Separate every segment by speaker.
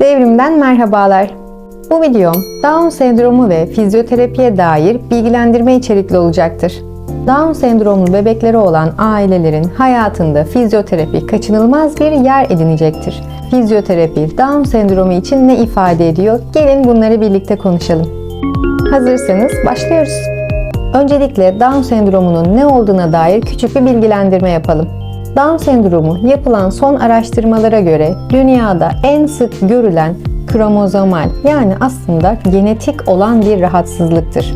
Speaker 1: Devrimden merhabalar. Bu videom Down sendromu ve fizyoterapiye dair bilgilendirme içerikli olacaktır. Down sendromlu bebekleri olan ailelerin hayatında fizyoterapi kaçınılmaz bir yer edinecektir. Fizyoterapi Down sendromu için ne ifade ediyor? Gelin bunları birlikte konuşalım. Hazırsanız başlıyoruz. Öncelikle Down sendromunun ne olduğuna dair küçük bir bilgilendirme yapalım. Down sendromu yapılan son araştırmalara göre dünyada en sık görülen kromozomal yani aslında genetik olan bir rahatsızlıktır.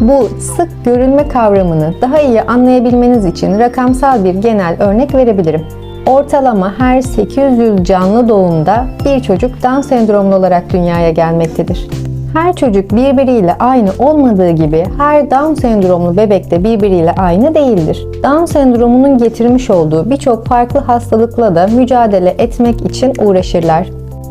Speaker 1: Bu sık görülme kavramını daha iyi anlayabilmeniz için rakamsal bir genel örnek verebilirim. Ortalama her 800 canlı doğumda bir çocuk Down sendromlu olarak dünyaya gelmektedir. Her çocuk birbiriyle aynı olmadığı gibi her Down sendromlu bebek de birbiriyle aynı değildir. Down sendromunun getirmiş olduğu birçok farklı hastalıkla da mücadele etmek için uğraşırlar.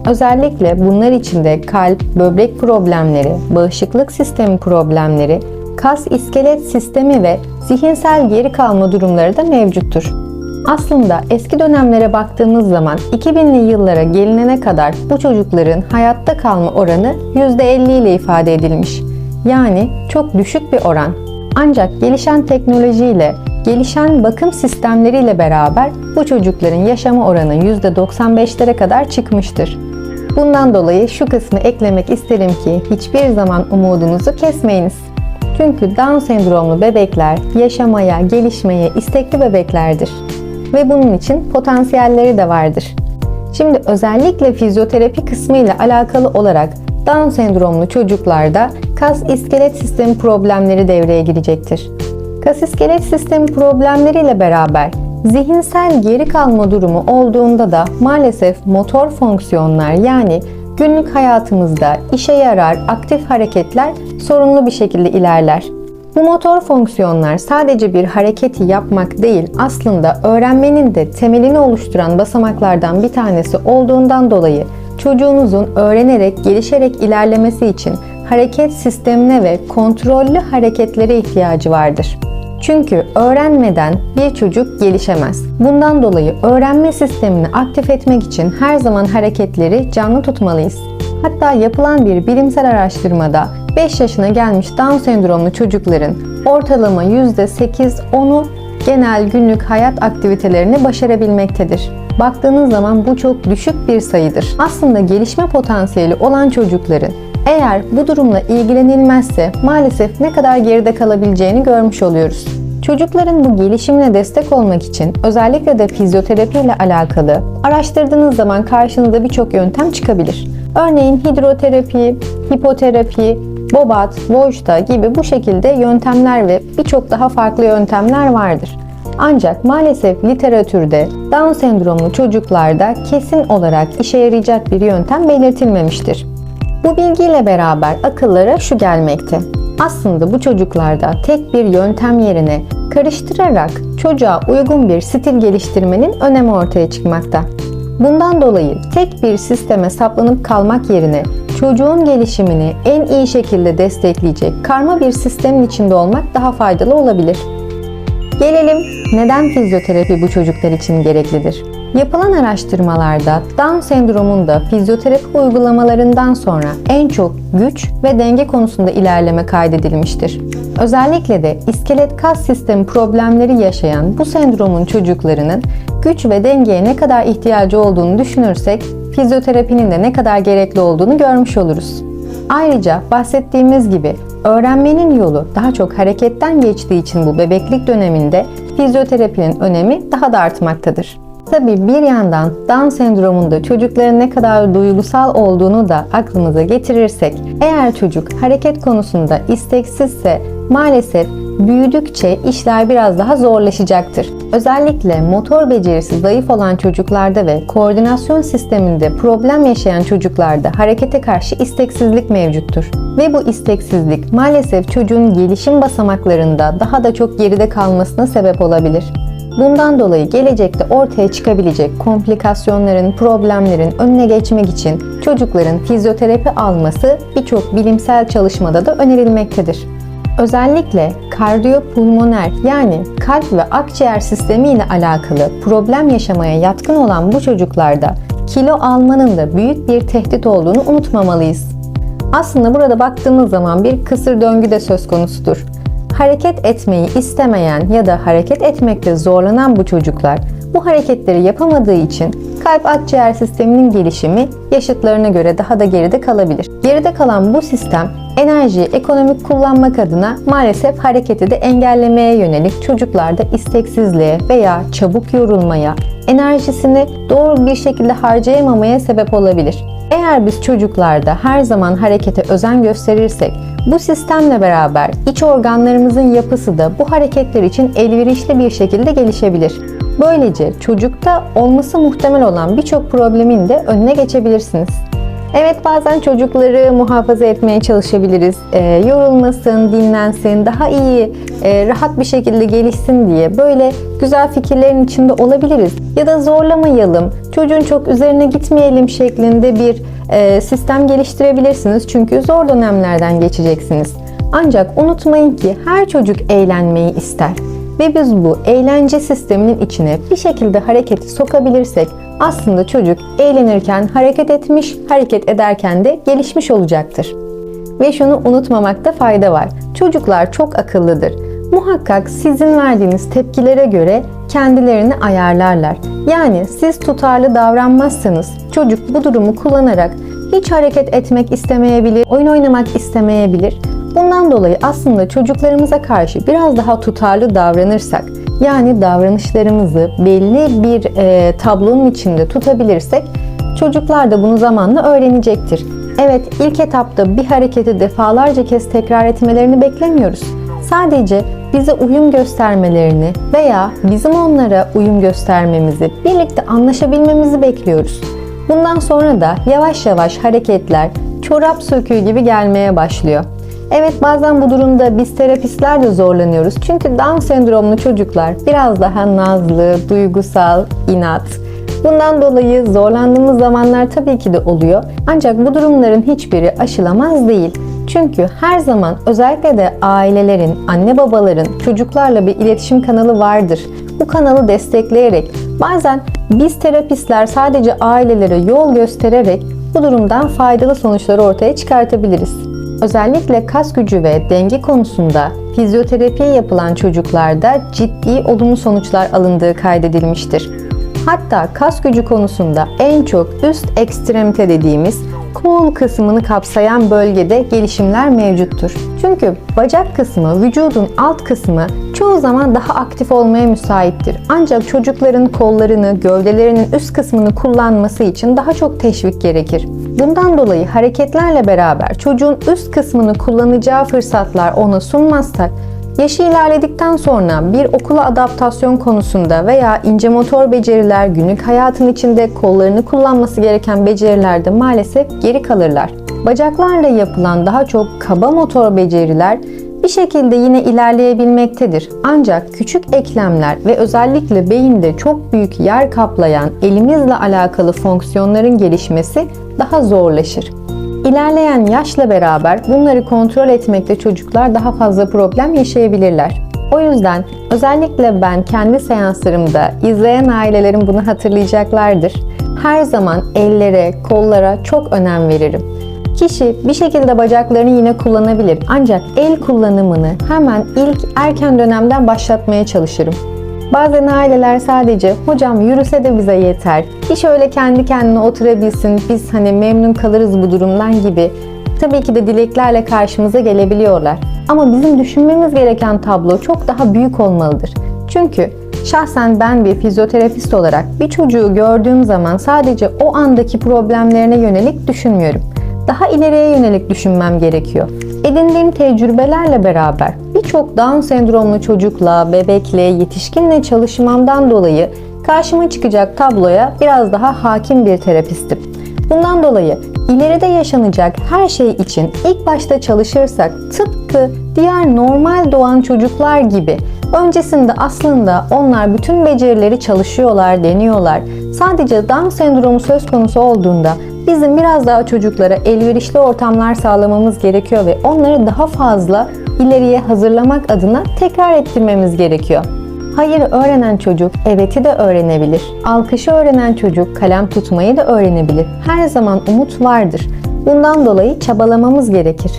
Speaker 1: Özellikle bunlar içinde kalp, böbrek problemleri, bağışıklık sistemi problemleri, kas iskelet sistemi ve zihinsel geri kalma durumları da mevcuttur. Aslında eski dönemlere baktığımız zaman 2000'li yıllara gelinene kadar bu çocukların hayatta kalma oranı %50 ile ifade edilmiş. Yani çok düşük bir oran. Ancak gelişen teknolojiyle, gelişen bakım sistemleriyle beraber bu çocukların yaşama oranı %95'lere kadar çıkmıştır. Bundan dolayı şu kısmı eklemek isterim ki hiçbir zaman umudunuzu kesmeyiniz. Çünkü Down sendromlu bebekler yaşamaya, gelişmeye istekli bebeklerdir ve bunun için potansiyelleri de vardır. Şimdi özellikle fizyoterapi kısmı ile alakalı olarak Down sendromlu çocuklarda kas iskelet sistemi problemleri devreye girecektir. Kas iskelet sistemi problemleriyle beraber zihinsel geri kalma durumu olduğunda da maalesef motor fonksiyonlar yani günlük hayatımızda işe yarar aktif hareketler sorunlu bir şekilde ilerler. Bu motor fonksiyonlar sadece bir hareketi yapmak değil, aslında öğrenmenin de temelini oluşturan basamaklardan bir tanesi olduğundan dolayı çocuğunuzun öğrenerek, gelişerek ilerlemesi için hareket sistemine ve kontrollü hareketlere ihtiyacı vardır. Çünkü öğrenmeden bir çocuk gelişemez. Bundan dolayı öğrenme sistemini aktif etmek için her zaman hareketleri canlı tutmalıyız. Hatta yapılan bir bilimsel araştırmada 5 yaşına gelmiş Down sendromlu çocukların ortalama %8-10'u genel günlük hayat aktivitelerini başarabilmektedir. Baktığınız zaman bu çok düşük bir sayıdır. Aslında gelişme potansiyeli olan çocukların eğer bu durumla ilgilenilmezse maalesef ne kadar geride kalabileceğini görmüş oluyoruz. Çocukların bu gelişimine destek olmak için özellikle de fizyoterapi ile alakalı araştırdığınız zaman karşınıza birçok yöntem çıkabilir. Örneğin hidroterapi, hipoterapi, Bobat, Vojta gibi bu şekilde yöntemler ve birçok daha farklı yöntemler vardır. Ancak maalesef literatürde Down sendromlu çocuklarda kesin olarak işe yarayacak bir yöntem belirtilmemiştir. Bu bilgiyle beraber akıllara şu gelmekte. Aslında bu çocuklarda tek bir yöntem yerine karıştırarak çocuğa uygun bir stil geliştirmenin önemi ortaya çıkmakta. Bundan dolayı tek bir sisteme saplanıp kalmak yerine çocuğun gelişimini en iyi şekilde destekleyecek karma bir sistemin içinde olmak daha faydalı olabilir. Gelelim neden fizyoterapi bu çocuklar için gereklidir? Yapılan araştırmalarda Down sendromunda fizyoterapi uygulamalarından sonra en çok güç ve denge konusunda ilerleme kaydedilmiştir. Özellikle de iskelet kas sistemi problemleri yaşayan bu sendromun çocuklarının güç ve dengeye ne kadar ihtiyacı olduğunu düşünürsek fizyoterapinin de ne kadar gerekli olduğunu görmüş oluruz. Ayrıca bahsettiğimiz gibi öğrenmenin yolu daha çok hareketten geçtiği için bu bebeklik döneminde fizyoterapinin önemi daha da artmaktadır. Tabii bir yandan Down sendromunda çocukların ne kadar duygusal olduğunu da aklımıza getirirsek, eğer çocuk hareket konusunda isteksizse maalesef büyüdükçe işler biraz daha zorlaşacaktır. Özellikle motor becerisi zayıf olan çocuklarda ve koordinasyon sisteminde problem yaşayan çocuklarda harekete karşı isteksizlik mevcuttur. Ve bu isteksizlik maalesef çocuğun gelişim basamaklarında daha da çok geride kalmasına sebep olabilir. Bundan dolayı gelecekte ortaya çıkabilecek komplikasyonların, problemlerin önüne geçmek için çocukların fizyoterapi alması birçok bilimsel çalışmada da önerilmektedir. Özellikle kardiyopulmoner yani kalp ve akciğer sistemi ile alakalı problem yaşamaya yatkın olan bu çocuklarda kilo almanın da büyük bir tehdit olduğunu unutmamalıyız. Aslında burada baktığımız zaman bir kısır döngü de söz konusudur. Hareket etmeyi istemeyen ya da hareket etmekte zorlanan bu çocuklar bu hareketleri yapamadığı için kalp akciğer sisteminin gelişimi yaşıtlarına göre daha da geride kalabilir. Geride kalan bu sistem enerjiyi ekonomik kullanmak adına maalesef hareketi de engellemeye yönelik çocuklarda isteksizliğe veya çabuk yorulmaya, enerjisini doğru bir şekilde harcayamamaya sebep olabilir. Eğer biz çocuklarda her zaman harekete özen gösterirsek, bu sistemle beraber iç organlarımızın yapısı da bu hareketler için elverişli bir şekilde gelişebilir. Böylece çocukta olması muhtemel olan birçok problemin de önüne geçebilirsiniz. Evet bazen çocukları muhafaza etmeye çalışabiliriz. Ee, yorulmasın, dinlensin, daha iyi, e, rahat bir şekilde gelişsin diye böyle güzel fikirlerin içinde olabiliriz. Ya da zorlamayalım, çocuğun çok üzerine gitmeyelim şeklinde bir e, sistem geliştirebilirsiniz. Çünkü zor dönemlerden geçeceksiniz. Ancak unutmayın ki her çocuk eğlenmeyi ister. Ve biz bu eğlence sisteminin içine bir şekilde hareketi sokabilirsek aslında çocuk eğlenirken hareket etmiş, hareket ederken de gelişmiş olacaktır. Ve şunu unutmamakta fayda var. Çocuklar çok akıllıdır. Muhakkak sizin verdiğiniz tepkilere göre kendilerini ayarlarlar. Yani siz tutarlı davranmazsanız çocuk bu durumu kullanarak hiç hareket etmek istemeyebilir, oyun oynamak istemeyebilir. Bundan dolayı aslında çocuklarımıza karşı biraz daha tutarlı davranırsak, yani davranışlarımızı belli bir e, tablonun içinde tutabilirsek, çocuklar da bunu zamanla öğrenecektir. Evet, ilk etapta bir hareketi defalarca kez tekrar etmelerini beklemiyoruz. Sadece bize uyum göstermelerini veya bizim onlara uyum göstermemizi, birlikte anlaşabilmemizi bekliyoruz. Bundan sonra da yavaş yavaş hareketler çorap söküğü gibi gelmeye başlıyor. Evet bazen bu durumda biz terapistler de zorlanıyoruz. Çünkü Down sendromlu çocuklar biraz daha nazlı, duygusal, inat. Bundan dolayı zorlandığımız zamanlar tabii ki de oluyor. Ancak bu durumların hiçbiri aşılamaz değil. Çünkü her zaman özellikle de ailelerin, anne babaların çocuklarla bir iletişim kanalı vardır. Bu kanalı destekleyerek bazen biz terapistler sadece ailelere yol göstererek bu durumdan faydalı sonuçları ortaya çıkartabiliriz. Özellikle kas gücü ve denge konusunda fizyoterapi yapılan çocuklarda ciddi olumlu sonuçlar alındığı kaydedilmiştir. Hatta kas gücü konusunda en çok üst ekstremite dediğimiz kol kısmını kapsayan bölgede gelişimler mevcuttur. Çünkü bacak kısmı, vücudun alt kısmı çoğu zaman daha aktif olmaya müsaittir. Ancak çocukların kollarını, gövdelerinin üst kısmını kullanması için daha çok teşvik gerekir. Bundan dolayı hareketlerle beraber çocuğun üst kısmını kullanacağı fırsatlar ona sunmazsak Yaşı ilerledikten sonra bir okula adaptasyon konusunda veya ince motor beceriler günlük hayatın içinde kollarını kullanması gereken becerilerde maalesef geri kalırlar. Bacaklarla yapılan daha çok kaba motor beceriler bir şekilde yine ilerleyebilmektedir. Ancak küçük eklemler ve özellikle beyinde çok büyük yer kaplayan elimizle alakalı fonksiyonların gelişmesi daha zorlaşır. İlerleyen yaşla beraber bunları kontrol etmekte çocuklar daha fazla problem yaşayabilirler. O yüzden özellikle ben kendi seanslarımda izleyen ailelerin bunu hatırlayacaklardır. Her zaman ellere, kollara çok önem veririm. Kişi bir şekilde bacaklarını yine kullanabilir ancak el kullanımını hemen ilk erken dönemden başlatmaya çalışırım. Bazen aileler sadece hocam yürüse de bize yeter. Hiç öyle kendi kendine oturabilsin. Biz hani memnun kalırız bu durumdan gibi. Tabii ki de dileklerle karşımıza gelebiliyorlar. Ama bizim düşünmemiz gereken tablo çok daha büyük olmalıdır. Çünkü şahsen ben bir fizyoterapist olarak bir çocuğu gördüğüm zaman sadece o andaki problemlerine yönelik düşünmüyorum. Daha ileriye yönelik düşünmem gerekiyor. Edindiğim tecrübelerle beraber birçok Down sendromlu çocukla, bebekle, yetişkinle çalışmamdan dolayı karşıma çıkacak tabloya biraz daha hakim bir terapistim. Bundan dolayı ileride yaşanacak her şey için ilk başta çalışırsak tıpkı diğer normal doğan çocuklar gibi Öncesinde aslında onlar bütün becerileri çalışıyorlar, deniyorlar. Sadece Down sendromu söz konusu olduğunda bizim biraz daha çocuklara elverişli ortamlar sağlamamız gerekiyor ve onları daha fazla ileriye hazırlamak adına tekrar ettirmemiz gerekiyor. Hayır öğrenen çocuk evet'i de öğrenebilir. Alkışı öğrenen çocuk kalem tutmayı da öğrenebilir. Her zaman umut vardır. Bundan dolayı çabalamamız gerekir.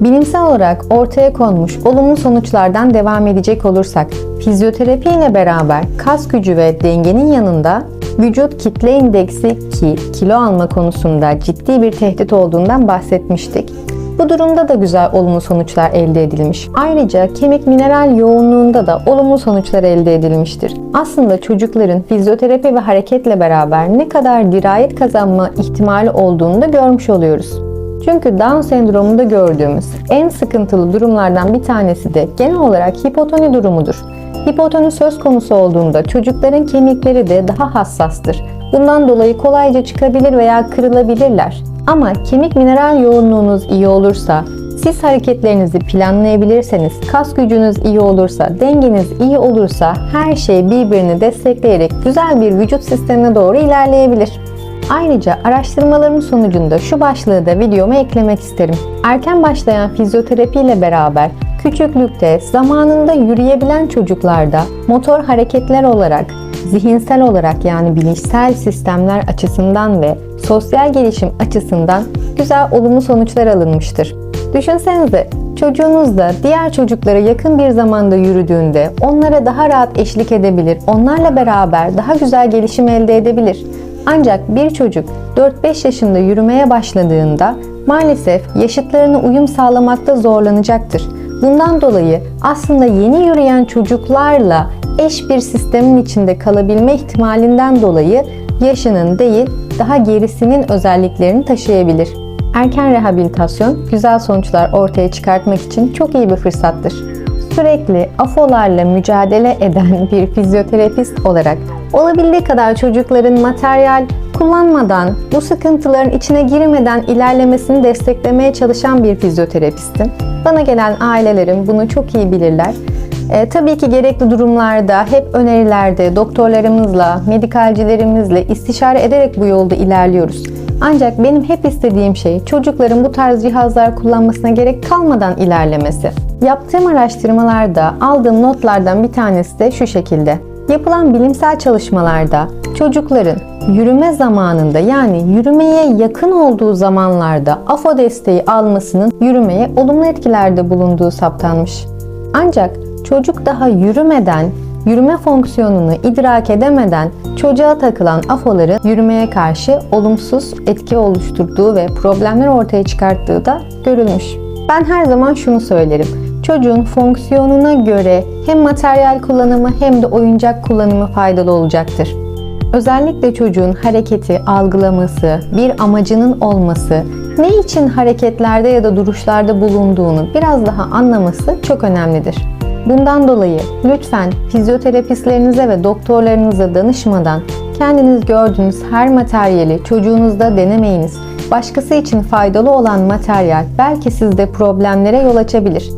Speaker 1: Bilimsel olarak ortaya konmuş olumlu sonuçlardan devam edecek olursak, fizyoterapi ile beraber kas gücü ve dengenin yanında vücut kitle indeksi ki kilo alma konusunda ciddi bir tehdit olduğundan bahsetmiştik. Bu durumda da güzel olumlu sonuçlar elde edilmiş. Ayrıca kemik mineral yoğunluğunda da olumlu sonuçlar elde edilmiştir. Aslında çocukların fizyoterapi ve hareketle beraber ne kadar dirayet kazanma ihtimali olduğunu da görmüş oluyoruz. Çünkü Down sendromunda gördüğümüz en sıkıntılı durumlardan bir tanesi de genel olarak hipotoni durumudur. Hipotoni söz konusu olduğunda çocukların kemikleri de daha hassastır. Bundan dolayı kolayca çıkabilir veya kırılabilirler. Ama kemik mineral yoğunluğunuz iyi olursa, siz hareketlerinizi planlayabilirseniz, kas gücünüz iyi olursa, dengeniz iyi olursa her şey birbirini destekleyerek güzel bir vücut sistemine doğru ilerleyebilir. Ayrıca araştırmalarım sonucunda şu başlığı da videoma eklemek isterim. Erken başlayan fizyoterapi ile beraber küçüklükte zamanında yürüyebilen çocuklarda motor hareketler olarak, zihinsel olarak yani bilişsel sistemler açısından ve sosyal gelişim açısından güzel olumlu sonuçlar alınmıştır. Düşünsenize çocuğunuz da diğer çocuklara yakın bir zamanda yürüdüğünde onlara daha rahat eşlik edebilir, onlarla beraber daha güzel gelişim elde edebilir. Ancak bir çocuk 4-5 yaşında yürümeye başladığında maalesef yaşıtlarına uyum sağlamakta zorlanacaktır. Bundan dolayı aslında yeni yürüyen çocuklarla eş bir sistemin içinde kalabilme ihtimalinden dolayı yaşının değil daha gerisinin özelliklerini taşıyabilir. Erken rehabilitasyon güzel sonuçlar ortaya çıkartmak için çok iyi bir fırsattır. Sürekli afolarla mücadele eden bir fizyoterapist olarak olabildiği kadar çocukların materyal kullanmadan, bu sıkıntıların içine girmeden ilerlemesini desteklemeye çalışan bir fizyoterapistim. Bana gelen ailelerim bunu çok iyi bilirler. E, tabii ki gerekli durumlarda hep önerilerde doktorlarımızla, medikalcilerimizle istişare ederek bu yolda ilerliyoruz. Ancak benim hep istediğim şey çocukların bu tarz cihazlar kullanmasına gerek kalmadan ilerlemesi. Yaptığım araştırmalarda aldığım notlardan bir tanesi de şu şekilde. Yapılan bilimsel çalışmalarda çocukların yürüme zamanında yani yürümeye yakın olduğu zamanlarda AFO desteği almasının yürümeye olumlu etkilerde bulunduğu saptanmış. Ancak çocuk daha yürümeden, yürüme fonksiyonunu idrak edemeden çocuğa takılan afoların yürümeye karşı olumsuz etki oluşturduğu ve problemler ortaya çıkarttığı da görülmüş. Ben her zaman şunu söylerim. Çocuğun fonksiyonuna göre hem materyal kullanımı hem de oyuncak kullanımı faydalı olacaktır. Özellikle çocuğun hareketi algılaması, bir amacının olması, ne için hareketlerde ya da duruşlarda bulunduğunu biraz daha anlaması çok önemlidir. Bundan dolayı lütfen fizyoterapistlerinize ve doktorlarınıza danışmadan kendiniz gördüğünüz her materyali çocuğunuzda denemeyiniz. Başkası için faydalı olan materyal belki sizde problemlere yol açabilir.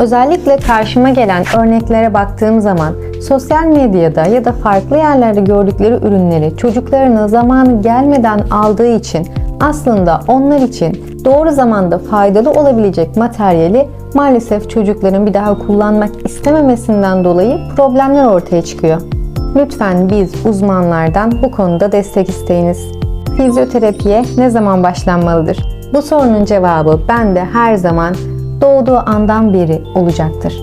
Speaker 1: Özellikle karşıma gelen örneklere baktığım zaman sosyal medyada ya da farklı yerlerde gördükleri ürünleri çocuklarına zamanı gelmeden aldığı için aslında onlar için doğru zamanda faydalı olabilecek materyali maalesef çocukların bir daha kullanmak istememesinden dolayı problemler ortaya çıkıyor. Lütfen biz uzmanlardan bu konuda destek isteyiniz. Fizyoterapiye ne zaman başlanmalıdır? Bu sorunun cevabı bende her zaman doğduğu andan beri olacaktır.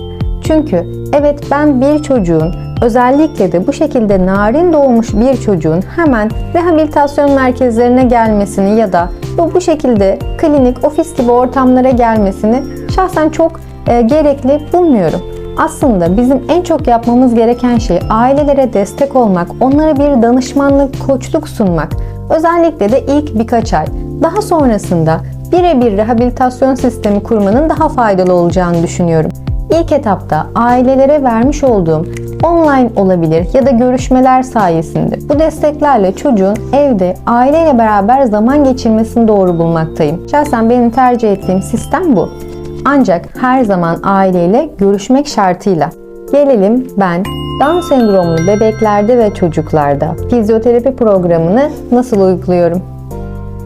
Speaker 1: Çünkü evet ben bir çocuğun özellikle de bu şekilde narin doğmuş bir çocuğun hemen rehabilitasyon merkezlerine gelmesini ya da bu, bu şekilde klinik, ofis gibi ortamlara gelmesini şahsen çok e, gerekli bulmuyorum. Aslında bizim en çok yapmamız gereken şey ailelere destek olmak, onlara bir danışmanlık, koçluk sunmak. Özellikle de ilk birkaç ay. Daha sonrasında birebir rehabilitasyon sistemi kurmanın daha faydalı olacağını düşünüyorum. İlk etapta ailelere vermiş olduğum online olabilir ya da görüşmeler sayesinde bu desteklerle çocuğun evde aileyle beraber zaman geçirmesini doğru bulmaktayım. Şahsen benim tercih ettiğim sistem bu. Ancak her zaman aileyle görüşmek şartıyla. Gelelim ben Down sendromlu bebeklerde ve çocuklarda fizyoterapi programını nasıl uyguluyorum?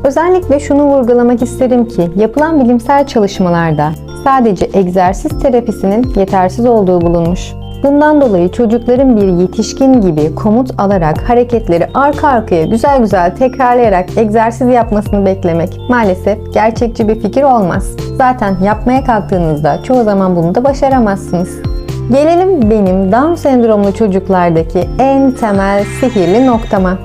Speaker 1: Özellikle şunu vurgulamak isterim ki yapılan bilimsel çalışmalarda sadece egzersiz terapisinin yetersiz olduğu bulunmuş. Bundan dolayı çocukların bir yetişkin gibi komut alarak hareketleri arka arkaya güzel güzel tekrarlayarak egzersiz yapmasını beklemek maalesef gerçekçi bir fikir olmaz. Zaten yapmaya kalktığınızda çoğu zaman bunu da başaramazsınız. Gelelim benim Down sendromlu çocuklardaki en temel sihirli noktama.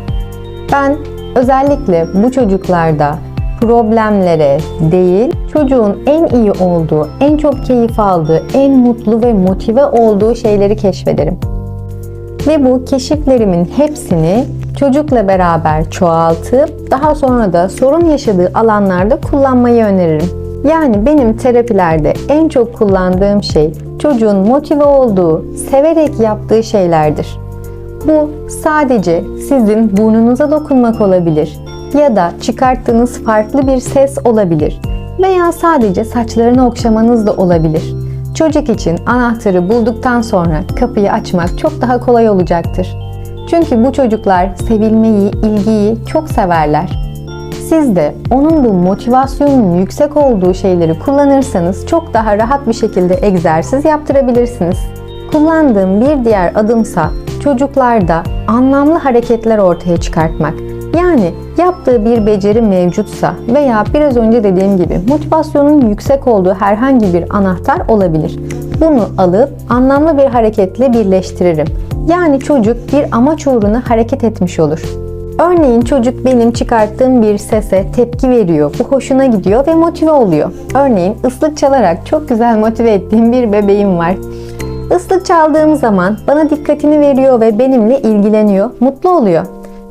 Speaker 1: Ben özellikle bu çocuklarda problemlere değil, çocuğun en iyi olduğu, en çok keyif aldığı, en mutlu ve motive olduğu şeyleri keşfederim. Ve bu keşiflerimin hepsini çocukla beraber çoğaltıp daha sonra da sorun yaşadığı alanlarda kullanmayı öneririm. Yani benim terapilerde en çok kullandığım şey çocuğun motive olduğu, severek yaptığı şeylerdir. Bu sadece sizin burnunuza dokunmak olabilir ya da çıkarttığınız farklı bir ses olabilir veya sadece saçlarını okşamanız da olabilir. Çocuk için anahtarı bulduktan sonra kapıyı açmak çok daha kolay olacaktır. Çünkü bu çocuklar sevilmeyi, ilgiyi çok severler. Siz de onun bu motivasyonun yüksek olduğu şeyleri kullanırsanız çok daha rahat bir şekilde egzersiz yaptırabilirsiniz. Kullandığım bir diğer adımsa çocuklarda anlamlı hareketler ortaya çıkartmak. Yani yaptığı bir beceri mevcutsa veya biraz önce dediğim gibi motivasyonun yüksek olduğu herhangi bir anahtar olabilir. Bunu alıp anlamlı bir hareketle birleştiririm. Yani çocuk bir amaç uğruna hareket etmiş olur. Örneğin çocuk benim çıkarttığım bir sese tepki veriyor. Bu hoşuna gidiyor ve motive oluyor. Örneğin ıslık çalarak çok güzel motive ettiğim bir bebeğim var. Islık çaldığım zaman bana dikkatini veriyor ve benimle ilgileniyor, mutlu oluyor.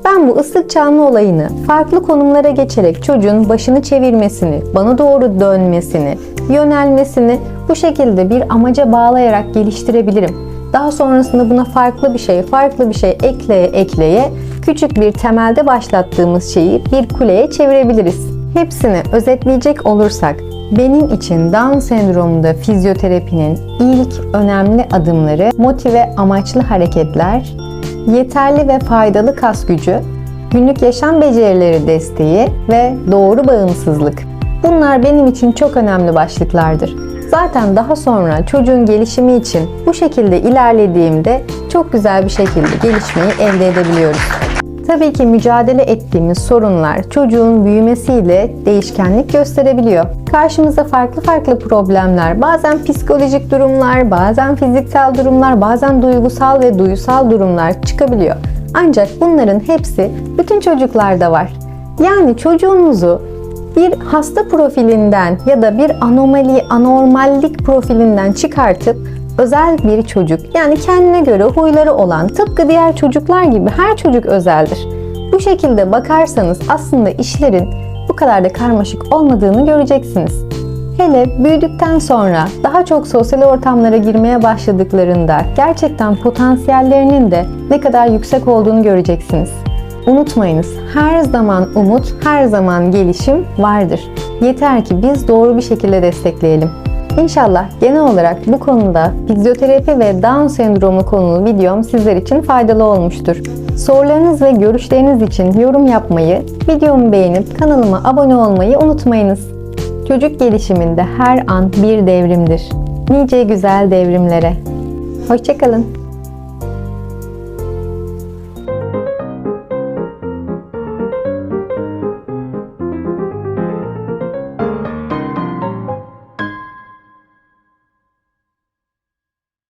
Speaker 1: Ben bu ıslık çalma olayını farklı konumlara geçerek çocuğun başını çevirmesini, bana doğru dönmesini, yönelmesini bu şekilde bir amaca bağlayarak geliştirebilirim. Daha sonrasında buna farklı bir şey, farklı bir şey ekleye ekleye küçük bir temelde başlattığımız şeyi bir kuleye çevirebiliriz. Hepsini özetleyecek olursak benim için Down sendromunda fizyoterapinin ilk önemli adımları motive amaçlı hareketler, yeterli ve faydalı kas gücü, günlük yaşam becerileri desteği ve doğru bağımsızlık. Bunlar benim için çok önemli başlıklardır. Zaten daha sonra çocuğun gelişimi için bu şekilde ilerlediğimde çok güzel bir şekilde gelişmeyi elde edebiliyoruz. Tabii ki mücadele ettiğimiz sorunlar çocuğun büyümesiyle değişkenlik gösterebiliyor. Karşımıza farklı farklı problemler, bazen psikolojik durumlar, bazen fiziksel durumlar, bazen duygusal ve duysal durumlar çıkabiliyor. Ancak bunların hepsi bütün çocuklarda var. Yani çocuğunuzu bir hasta profilinden ya da bir anomali, anormallik profilinden çıkartıp özel bir çocuk yani kendine göre huyları olan tıpkı diğer çocuklar gibi her çocuk özeldir. Bu şekilde bakarsanız aslında işlerin bu kadar da karmaşık olmadığını göreceksiniz. Hele büyüdükten sonra daha çok sosyal ortamlara girmeye başladıklarında gerçekten potansiyellerinin de ne kadar yüksek olduğunu göreceksiniz. Unutmayınız, her zaman umut, her zaman gelişim vardır. Yeter ki biz doğru bir şekilde destekleyelim. İnşallah genel olarak bu konuda fizyoterapi ve Down sendromu konulu videom sizler için faydalı olmuştur. Sorularınız ve görüşleriniz için yorum yapmayı, videomu beğenip kanalıma abone olmayı unutmayınız. Çocuk gelişiminde her an bir devrimdir. Nice güzel devrimlere. Hoşçakalın.